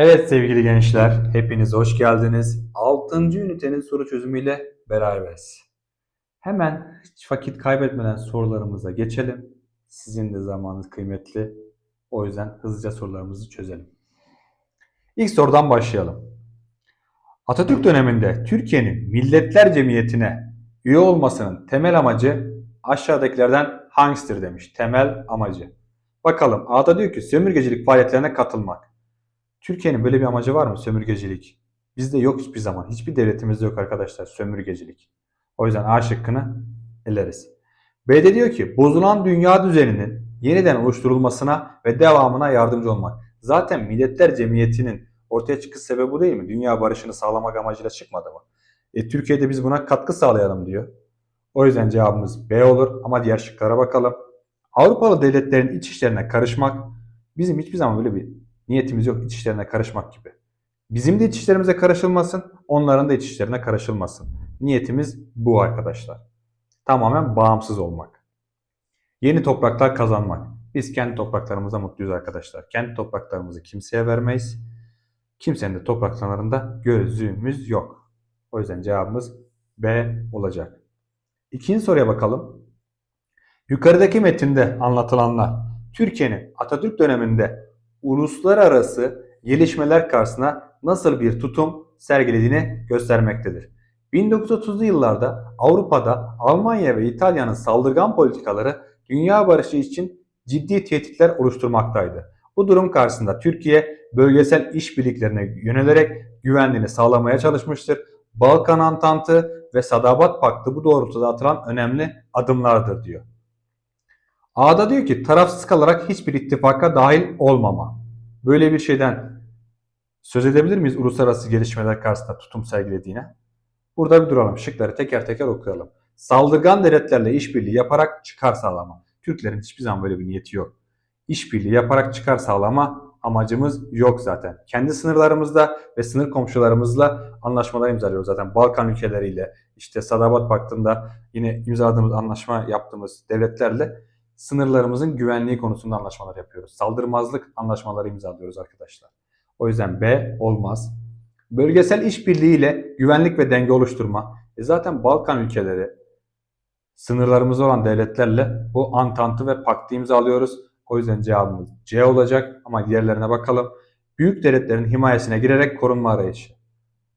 Evet sevgili gençler, hepiniz hoş geldiniz. 6. ünitenin soru çözümüyle beraberiz. Hemen hiç vakit kaybetmeden sorularımıza geçelim. Sizin de zamanınız kıymetli. O yüzden hızlıca sorularımızı çözelim. İlk sorudan başlayalım. Atatürk döneminde Türkiye'nin Milletler Cemiyeti'ne üye olmasının temel amacı aşağıdakilerden hangisidir demiş. Temel amacı. Bakalım A'da diyor ki sömürgecilik faaliyetlerine katılmak. Türkiye'nin böyle bir amacı var mı sömürgecilik? Bizde yok hiçbir zaman. Hiçbir devletimizde yok arkadaşlar sömürgecilik. O yüzden A şıkkını eleriz. B'de diyor ki bozulan dünya düzeninin yeniden oluşturulmasına ve devamına yardımcı olmak. Zaten Milletler Cemiyeti'nin ortaya çıkış sebebi bu değil mi? Dünya barışını sağlamak amacıyla çıkmadı mı? E, Türkiye'de biz buna katkı sağlayalım diyor. O yüzden cevabımız B olur ama diğer şıklara bakalım. Avrupalı devletlerin iç işlerine karışmak bizim hiçbir zaman böyle bir niyetimiz yok iç işlerine karışmak gibi. Bizim de iç işlerimize karışılmasın, onların da iç işlerine karışılmasın. Niyetimiz bu arkadaşlar. Tamamen bağımsız olmak. Yeni topraklar kazanmak. Biz kendi topraklarımızda mutluyuz arkadaşlar. Kendi topraklarımızı kimseye vermeyiz. Kimsenin de topraklarında gözümüz yok. O yüzden cevabımız B olacak. İkinci soruya bakalım. Yukarıdaki metinde anlatılanlar Türkiye'nin Atatürk döneminde uluslararası gelişmeler karşısında nasıl bir tutum sergilediğini göstermektedir. 1930'lu yıllarda Avrupa'da Almanya ve İtalya'nın saldırgan politikaları dünya barışı için ciddi tehditler oluşturmaktaydı. Bu durum karşısında Türkiye bölgesel işbirliklerine yönelerek güvenliğini sağlamaya çalışmıştır. Balkan Antantı ve Sadabat Paktı bu doğrultuda atılan önemli adımlardır diyor. A'da diyor ki tarafsız kalarak hiçbir ittifaka dahil olmama. Böyle bir şeyden söz edebilir miyiz uluslararası gelişmeler karşısında tutum sergilediğine? Burada bir duralım. Şıkları teker teker okuyalım. Saldırgan devletlerle işbirliği yaparak çıkar sağlama. Türklerin hiçbir zaman böyle bir niyeti yok. İşbirliği yaparak çıkar sağlama amacımız yok zaten. Kendi sınırlarımızda ve sınır komşularımızla anlaşmalar imzalıyoruz zaten. Balkan ülkeleriyle, işte Sadabat Paktı'nda yine imzaladığımız anlaşma yaptığımız devletlerle sınırlarımızın güvenliği konusunda anlaşmalar yapıyoruz. Saldırmazlık anlaşmaları imzalıyoruz arkadaşlar. O yüzden B olmaz. Bölgesel işbirliğiyle güvenlik ve denge oluşturma. E zaten Balkan ülkeleri sınırlarımız olan devletlerle bu antantı ve paktı imzalıyoruz. O yüzden cevabımız C olacak ama diğerlerine bakalım. Büyük devletlerin himayesine girerek korunma arayışı.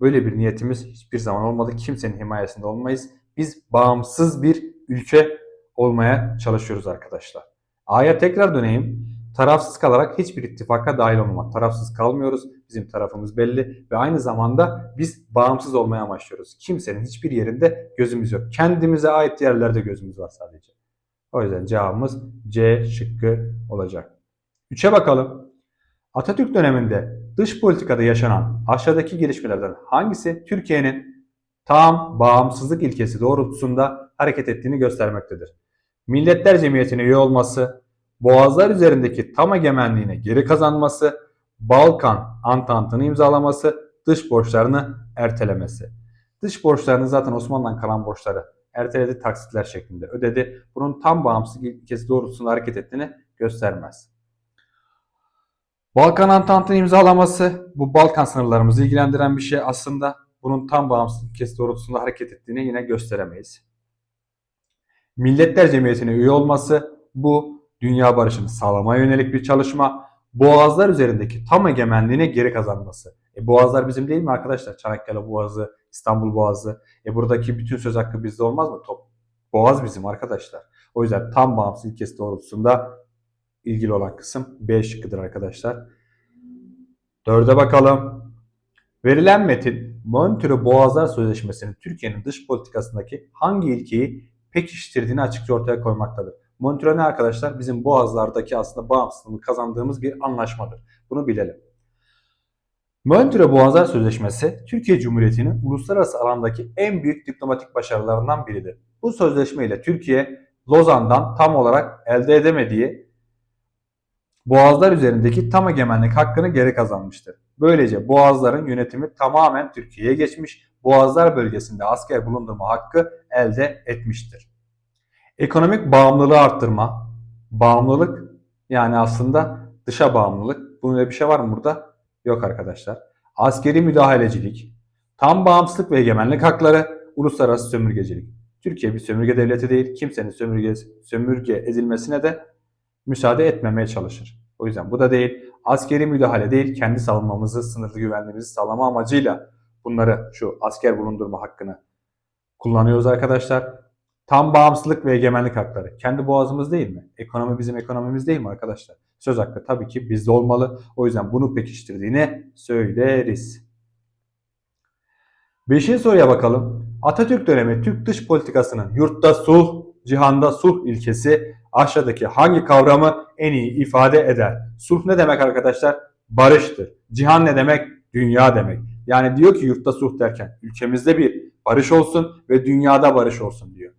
Böyle bir niyetimiz hiçbir zaman olmadı. Kimsenin himayesinde olmayız. Biz bağımsız bir ülke olmaya çalışıyoruz arkadaşlar. A'ya tekrar döneyim. Tarafsız kalarak hiçbir ittifaka dahil olmamak. Tarafsız kalmıyoruz. Bizim tarafımız belli ve aynı zamanda biz bağımsız olmaya amaçlıyoruz. Kimsenin hiçbir yerinde gözümüz yok. Kendimize ait yerlerde gözümüz var sadece. O yüzden cevabımız C şıkkı olacak. 3'e bakalım. Atatürk döneminde dış politikada yaşanan aşağıdaki gelişmelerden hangisi Türkiye'nin tam bağımsızlık ilkesi doğrultusunda hareket ettiğini göstermektedir? Milletler Cemiyeti'ne üye olması, Boğazlar üzerindeki tam egemenliğine geri kazanması, Balkan Antantı'nı imzalaması, dış borçlarını ertelemesi. Dış borçlarını zaten Osmanlı'dan kalan borçları erteledi taksitler şeklinde ödedi. Bunun tam bağımsız ilkesi doğrultusunda hareket ettiğini göstermez. Balkan Antantı'nı imzalaması bu Balkan sınırlarımızı ilgilendiren bir şey aslında. Bunun tam bağımsız ilkesi doğrultusunda hareket ettiğini yine gösteremeyiz. Milletler Cemiyeti'ne üye olması bu dünya barışını sağlamaya yönelik bir çalışma. Boğazlar üzerindeki tam egemenliğine geri kazanması. E, boğazlar bizim değil mi arkadaşlar? Çanakkale Boğazı, İstanbul Boğazı. E, buradaki bütün söz hakkı bizde olmaz mı? Top, Boğaz bizim arkadaşlar. O yüzden tam bağımsız ilkesi doğrultusunda ilgili olan kısım B şıkkıdır arkadaşlar. Dörde bakalım. Verilen metin Montreux Boğazlar Sözleşmesi'nin Türkiye'nin dış politikasındaki hangi ilkeyi pekiştirdiğini açıkça ortaya koymaktadır. Montreux arkadaşlar? Bizim boğazlardaki aslında bağımsızlığı kazandığımız bir anlaşmadır. Bunu bilelim. Montreux Boğazlar Sözleşmesi Türkiye Cumhuriyeti'nin uluslararası alandaki en büyük diplomatik başarılarından biridir. Bu sözleşme ile Türkiye Lozan'dan tam olarak elde edemediği boğazlar üzerindeki tam egemenlik hakkını geri kazanmıştır. Böylece boğazların yönetimi tamamen Türkiye'ye geçmiş, boğazlar bölgesinde asker bulundurma hakkı elde etmiştir. Ekonomik bağımlılığı arttırma. Bağımlılık yani aslında dışa bağımlılık. Bunun bir şey var mı burada? Yok arkadaşlar. Askeri müdahalecilik, tam bağımsızlık ve egemenlik hakları, uluslararası sömürgecilik. Türkiye bir sömürge devleti değil. Kimsenin sömürge, sömürge edilmesine de müsaade etmemeye çalışır. O yüzden bu da değil. Askeri müdahale değil. Kendi savunmamızı, sınırlı güvenliğimizi sağlama amacıyla bunları şu asker bulundurma hakkını kullanıyoruz arkadaşlar. Tam bağımsızlık ve egemenlik hakları. Kendi boğazımız değil mi? Ekonomi bizim ekonomimiz değil mi arkadaşlar? Söz hakkı tabii ki bizde olmalı. O yüzden bunu pekiştirdiğini söyleriz. Beşinci soruya bakalım. Atatürk dönemi Türk dış politikasının yurtta sulh, cihanda sulh ilkesi aşağıdaki hangi kavramı en iyi ifade eder? Sulh ne demek arkadaşlar? Barıştır. Cihan ne demek? Dünya demek. Yani diyor ki yurtta sulh derken ülkemizde bir barış olsun ve dünyada barış olsun diyor.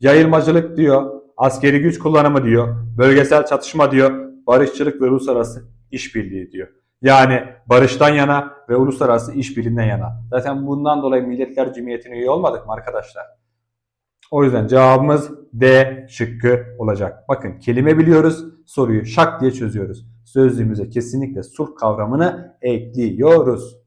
Yayılmacılık diyor, askeri güç kullanımı diyor, bölgesel çatışma diyor, barışçılık ve uluslararası işbirliği diyor. Yani barıştan yana ve uluslararası işbirliğinden yana. Zaten bundan dolayı Milletler Cemiyeti'ne üye olmadık mı arkadaşlar? O yüzden cevabımız D şıkkı olacak. Bakın kelime biliyoruz, soruyu şak diye çözüyoruz. Sözlüğümüze kesinlikle sulh kavramını ekliyoruz.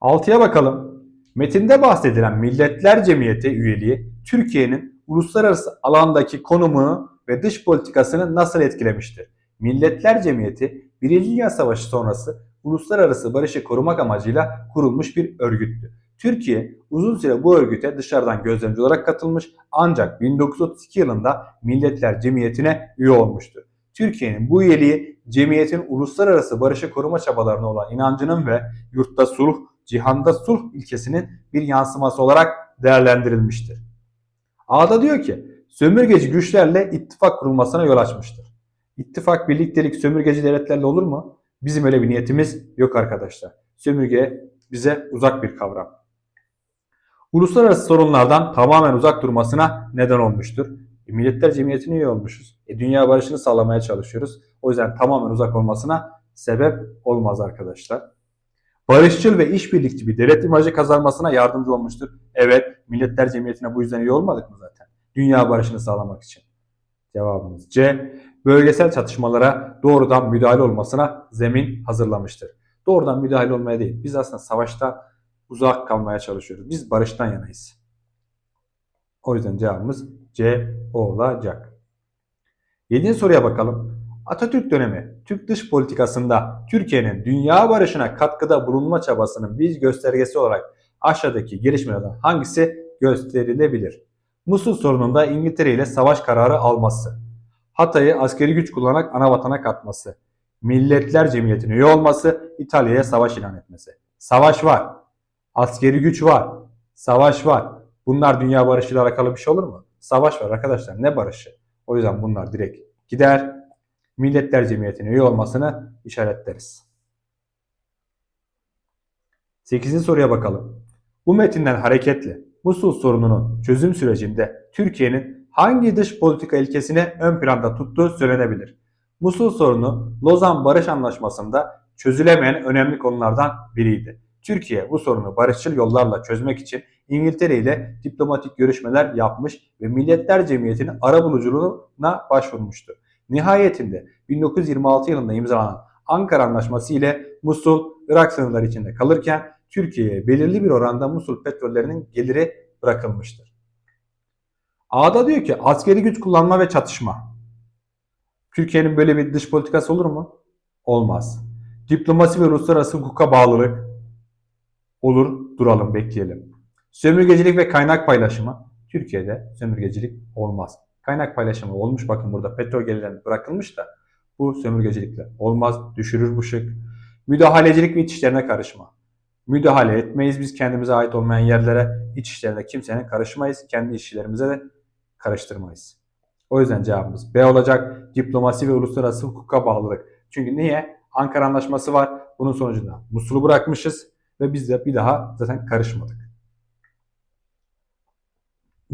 6'ya bakalım. Metinde bahsedilen Milletler Cemiyeti üyeliği Türkiye'nin uluslararası alandaki konumunu ve dış politikasını nasıl etkilemiştir? Milletler Cemiyeti 1. Dünya Savaşı sonrası uluslararası barışı korumak amacıyla kurulmuş bir örgüttü. Türkiye uzun süre bu örgüte dışarıdan gözlemci olarak katılmış ancak 1932 yılında Milletler Cemiyeti'ne üye olmuştur. Türkiye'nin bu üyeliği cemiyetin uluslararası barışı koruma çabalarına olan inancının ve yurtta sulh, cihanda sulh ilkesinin bir yansıması olarak değerlendirilmiştir. A'da diyor ki sömürgeci güçlerle ittifak kurulmasına yol açmıştır. İttifak, birliktelik sömürgeci devletlerle olur mu? Bizim öyle bir niyetimiz yok arkadaşlar. Sömürge bize uzak bir kavram. Uluslararası sorunlardan tamamen uzak durmasına neden olmuştur. E, Milletler Cemiyeti'ne üye olmuşuz. E, dünya barışını sağlamaya çalışıyoruz. O yüzden tamamen uzak olmasına sebep olmaz arkadaşlar. Barışçıl ve işbirlikçi bir devlet imajı kazanmasına yardımcı olmuştur. Evet, Milletler Cemiyeti'ne bu yüzden üye olmadık mı zaten? Dünya barışını sağlamak için. Cevabımız C. Bölgesel çatışmalara doğrudan müdahale olmasına zemin hazırlamıştır. Doğrudan müdahale olmaya değil. Biz aslında savaşta uzak kalmaya çalışıyoruz. Biz barıştan yanayız. O yüzden cevabımız C olacak. Yedinci soruya bakalım. Atatürk dönemi Türk dış politikasında Türkiye'nin dünya barışına katkıda bulunma çabasının bir göstergesi olarak aşağıdaki gelişmelerden hangisi gösterilebilir? Musul sorununda İngiltere ile savaş kararı alması, Hatay'ı askeri güç kullanarak ana vatana katması, Milletler Cemiyeti'ne üye olması, İtalya'ya savaş ilan etmesi. Savaş var, askeri güç var, savaş var. Bunlar dünya barışıyla alakalı bir şey olur mu? Savaş var arkadaşlar ne barışı? O yüzden bunlar direkt gider. Milletler Cemiyeti'ne üye olmasını işaretleriz. 8. soruya bakalım. Bu metinden hareketle Musul sorununun çözüm sürecinde Türkiye'nin hangi dış politika ilkesini ön planda tuttuğu söylenebilir? Musul sorunu Lozan Barış Anlaşması'nda çözülemeyen önemli konulardan biriydi. Türkiye bu sorunu barışçıl yollarla çözmek için İngiltere ile diplomatik görüşmeler yapmış ve Milletler Cemiyeti'nin arabuluculuğuna başvurmuştu. Nihayetinde 1926 yılında imzalanan Ankara Anlaşması ile Musul, Irak sınırları içinde kalırken Türkiye'ye belirli bir oranda Musul petrollerinin geliri bırakılmıştır. A'da diyor ki askeri güç kullanma ve çatışma. Türkiye'nin böyle bir dış politikası olur mu? Olmaz. Diplomasi ve uluslararası hukuka bağlılık. Olur, duralım, bekleyelim. Sömürgecilik ve kaynak paylaşımı. Türkiye'de sömürgecilik olmaz. Kaynak paylaşımı olmuş bakın burada petrol gelirleri bırakılmış da bu sömürgecilikle olmaz, düşürür bu şık. Müdahalecilik ve iç işlerine karışma. Müdahale etmeyiz biz kendimize ait olmayan yerlere, iç işlerine kimsenin karışmayız, kendi işlerimize de karıştırmayız. O yüzden cevabımız B olacak. Diplomasi ve uluslararası hukuka bağlılık. Çünkü niye? Ankara Anlaşması var. Bunun sonucunda Musul'u bırakmışız ve biz de bir daha zaten karışmadık.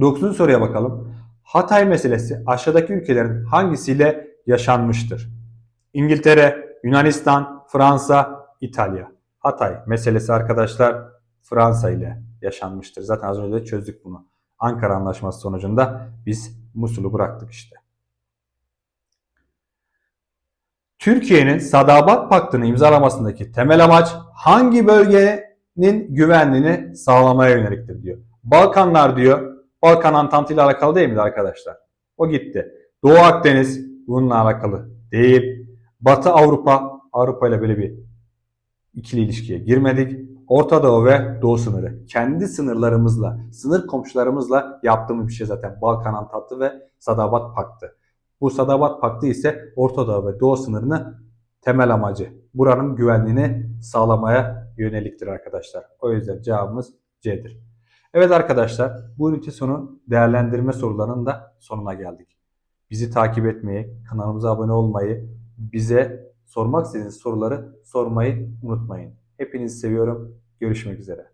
9. soruya bakalım. Hatay meselesi aşağıdaki ülkelerin hangisiyle yaşanmıştır? İngiltere, Yunanistan, Fransa, İtalya. Hatay meselesi arkadaşlar Fransa ile yaşanmıştır. Zaten az önce de çözdük bunu. Ankara Anlaşması sonucunda biz Musul'u bıraktık işte. Türkiye'nin Sadabat Paktı'nı imzalamasındaki temel amaç hangi bölgenin güvenliğini sağlamaya yöneliktir diyor. Balkanlar diyor. Balkan Antantı ile alakalı değil mi arkadaşlar? O gitti. Doğu Akdeniz bununla alakalı değil. Batı Avrupa, Avrupa ile böyle bir ikili ilişkiye girmedik. Orta Doğu ve Doğu sınırı. Kendi sınırlarımızla, sınır komşularımızla yaptığımız bir şey zaten. Balkan Antantı ve Sadabat Paktı. Bu Sadabat Paktı ise Orta Doğu ve Doğu sınırını temel amacı. Buranın güvenliğini sağlamaya yöneliktir arkadaşlar. O yüzden cevabımız C'dir. Evet arkadaşlar bu ünite sonu değerlendirme sorularının da sonuna geldik. Bizi takip etmeyi, kanalımıza abone olmayı, bize sormak istediğiniz soruları sormayı unutmayın. Hepinizi seviyorum. Görüşmek üzere.